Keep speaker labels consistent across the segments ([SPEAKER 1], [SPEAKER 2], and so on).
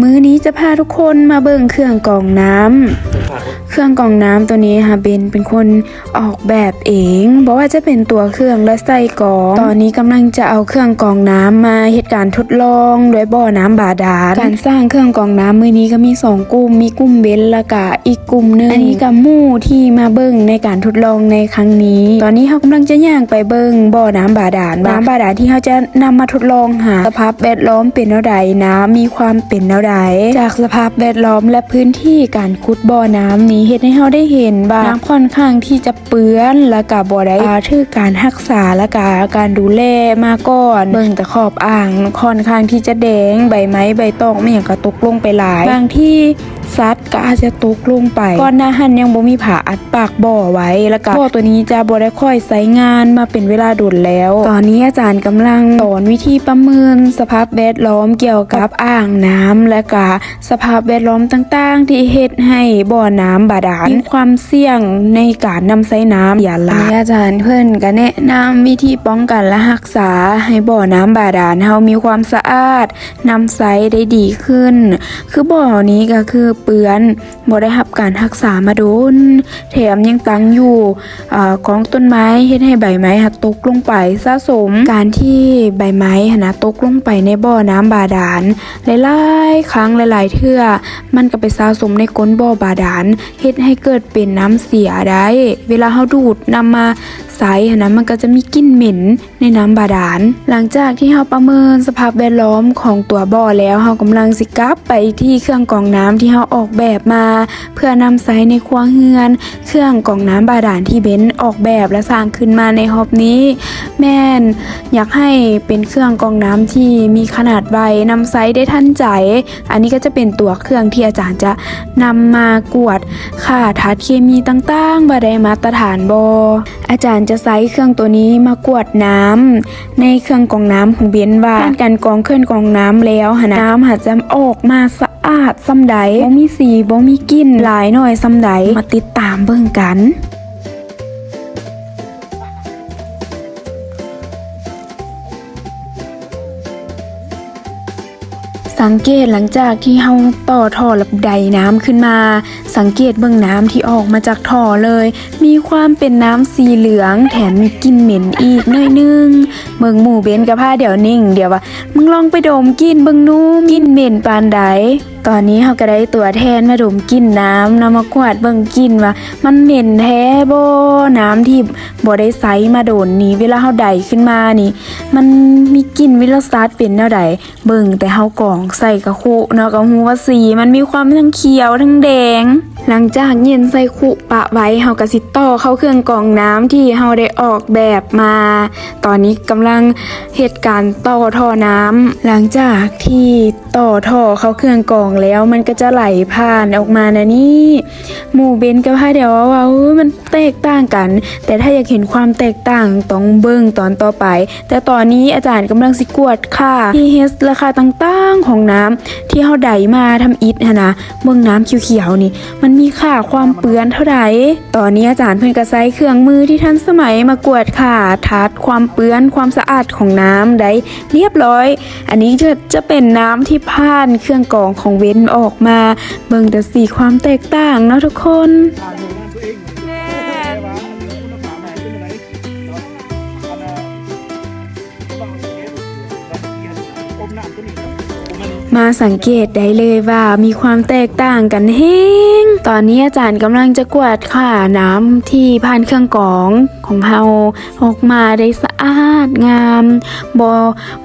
[SPEAKER 1] มื้อนี้จะพาทุกคนมาเบิ่งเครื่องกรองน้ำ เครื่องกรองน้ำตัวนี้ค่ะเบนเป็นคนออกแบบเองบอกว่าจะเป็นตัวเครื่องและไส้กรอง ตอนนี้กำลังจะเอาเครื่องกรองน้ำมาเหตุการณ์ทดลองโดยบ่อน้ำบาดาลการสร้างเครื่องกรองน้ำมือนี้ก็มีสองกลุ่ม มีกลุ่มเบนและก็อีกกลุ่มหนึงอันนี้กับมู่ที่มาเบิ่งในการทดลองในครั้งนี้ ตอนนี้เขากำลังจะย่างไปเบิ่งบ่อน้ำบาดาลน้ำบาดาลที่เขาจะนำมาทดลองหาสภาพแวดล้อมเป็นแนวใดน้ำมีความเป็นแนวใดจากสภาพแวดล้อมและพื้นที่การขุดบ่อน้ำนี้เฮ็ดให้เราได้เห็นว่าน้ำค่อนข้างที่จะเปื้อนและก็บ่ได้อ่าถือการรักษาและก็การดูแลมาก่อน เบิ่งแต่ขอบอ่างค่อนข้างที่จะแดงใบไม้ใบตองไม่อย่างก็ตกลงไปหลาย บางที่ ซัดก็อาจจะตกลงไปก่อนหน้าหันยังบ่มีผาอัดปากบ่อไว้แล้วก็บ่อตัวนี้จะบ่ได้ค่อยใช้งานมาเป็นเวลาดุลแล้ว ตอนนี้อาจารย์กำลังสอนวิธีประเมิน สภาพแวดล้อมเกี่ยวกับอ่างน้ำและก็สภาพแวดล้อมต่างๆ ที่เฮ็ดให้บ่อน้ำบาดาลมีความเสี่ยงในการนำใช้น้ำอย่าละอาจารย์เพิ่นก็แนะนำวิธีป้องกันและรักษาให้บ่อน้ำบาดาลเฮามีความสะอาดนำใช้ได้ดีขึ้น คือบ่อนี้ก็คือเปื้อนบ่ได้รับการรักษามาโดน แถมยังตั้งอยู่อ่ากองต้นไม้เฮ็ดให้ใบไม้หัดตกลงไปสะสม การที่ใบไม้หนะตกลงไปในบ่อน้ำบาดาลหลายๆครั้งหลายๆเทื่อมันก็ไปสะสมในก้นบ่อบาดาลเฮ็ดให้เกิดเป็นน้ำเสียได้ เวลาเฮาดูดนำมา ใส่หันะมันก็จะมีกลิ่นเหม็นในน้ำบาดาล หลังจากที่เฮาประเมินสภาพแวดล้อมของตัวบ่อแล้วเฮากำลังสิกลับไปที่เครื่องกรองน้ำที่เฮาออกแบบมา เพื่อนำใช้ในครัวเฮือน เครื่องกรองน้ำบาดาลที่เบนออกแบบและสร้างขึ้นมาในฮอบนี้ แม่น อยากให้เป็นเครื่องกรองน้ำที่มีขนาดไวนำไซส์ได้ทันใจ อันนี้ก็จะเป็นตัวเครื่องที่อาจารย์จะนำมากวด ค่าธาตุเคมีต่างๆบ่ได้มาตรฐานบออาจารย์จะใช้เครื่องตัวนี้มากวดน้ำในเครื่องกรองน้ำของเบนว่าการกันกรองเครื่องกรองน้ำแล้วหนนะน้ำอาจจะออกมาสะอาดซ้ำใดบ่มีสีบ่มีกลิ่นหลายหน่อยซ้ำใดมาติดตามเบิ่งกัน สังเกตหลังจากที่เฮาต่อท่อระบบใดน้ำขึ้นมา สังเกตเบื้องน้ำที่ออกมาจากท่อเลย มีความเป็นน้ำสีเหลือง แถมมีกลิ่นเหม็นอีกน้อยนึงเมืองหมู่เบนกับผ้าเดี๋ยวนิ่ง เดี๋ยวว่ามึงลองไปดมกลินเบื้องนู้มกลินเหม็นปานใด ตอนนี้เฮาก็ได้ตัวแทนมาดมกลินน้ำนำมากวาดเบิ่งกลินว่า มันเหม็นแท้บ่น้ำที่บ่ได้ใสมาโดนนี้เวลาเฮาใดขึ้นมานี่ มันมีกลิ่นวิลซาดเป็นแนวใดเบิ่งแต่เฮากรองใส่กระคุเนาะก็ฮู้ว่าสีมันมีความทั้งเขียวทั้งแดง หลังจากเย็นใส่คุปะไว้เฮาก็สิต่อเข้าเครื่องกรองน้ำที่เฮาได้ออกแบบมา ตอนนี้กำลังเหตุการณ์ต่อท่อน้ำหลังจากที่ต่อท่อเข้าเครื่องกรองแล้วมันก็จะไหลผ่านออกมานะนี่หมู่เบนกับพ่าเดี๋ยวว่าเอ้ยมันแตกต่างกัน แต่ถ้าอยากเห็นความแตกต่างต้องเบิ่งตอนต่อไป แต่ตอนนี้อาจารย์กำลังสิกวดค่า pH ราคาต่างๆของน้ำที่เฮาไดมาทำอิฐนะเบิ่งน้ำเขียวๆนี่ มันมีค่าความเปื้อนเท่าไหร่ตอนนี้อาจารย์เพิ่นก็ใช้เครื่องมือที่ทันสมัยมากวดค่าทัดความเปื้อนความสะอาดของน้ำได้เรียบร้อย อันนี้จะจะเป็นน้ำที่ผ่านเครื่องกรองของเวนออกมา เบิ่งแต่สีความแตกต่างเนาะทุกค
[SPEAKER 2] น
[SPEAKER 1] มาสังเกตได้เลยว่ามีความแตกต่างกันเฮงตอนนี้อาจารย์กำลังจะกวาดค่าน้ำที่ผ่านเครื่องกรองของเฮาออกมาได้สะ อาดงามบอ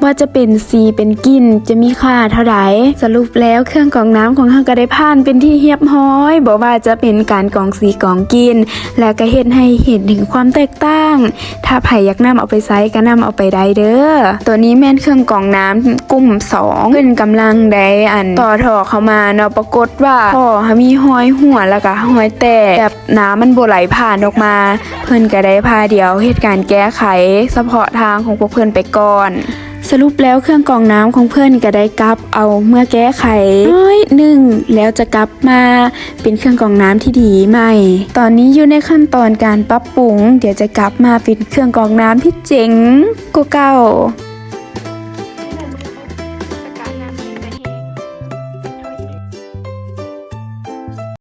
[SPEAKER 1] ว่าจะเป็นสีเป็นกลิ่นจะมีค่าเท่าไหร่สรุปแล้วเครื่องกรองน้ำของเฮาก็ได้ผ่านเป็นที่เรียบร้อยบอกว่าจะเป็นการกรองสีกรองกลิ่นและก็เห็นให้เห็นถึงความแตกต่าง ถ้าไผอยากนำเอาไปใช้ก็นำเอาไปได้เด้อตัวนี้แม่นเครื่องกรองน้ำกลุ่มสองเพิ่นกำลังได้อันต่อท่อเข้ามาเนาะปรากฏว่าท่อมีห้อยหัวแล้วก็ห้อยแตกแบบน้ำมันบ่ไหลผ่านออกมา เพิ่นก็ได้พาเดียวเหตุการณ์แก้ไขเฉพาะทางของพวกเพิ่นไปก่อนสรุปแล้วเครื่องกรองน้ำของเพื่อนก็ได้กลับเอาเมื่อแก้ไขน้อยหนึ่งแล้วจะกลับมาเป็นเครื่องกรองน้ำที่ดีใหม่ ตอนนี้อยู่ในขั้นตอนการปรับปรุง เดี๋ยวจะกลับมาเป็นเครื่องกรองน้ำที่เจ๋งกว่าเก่า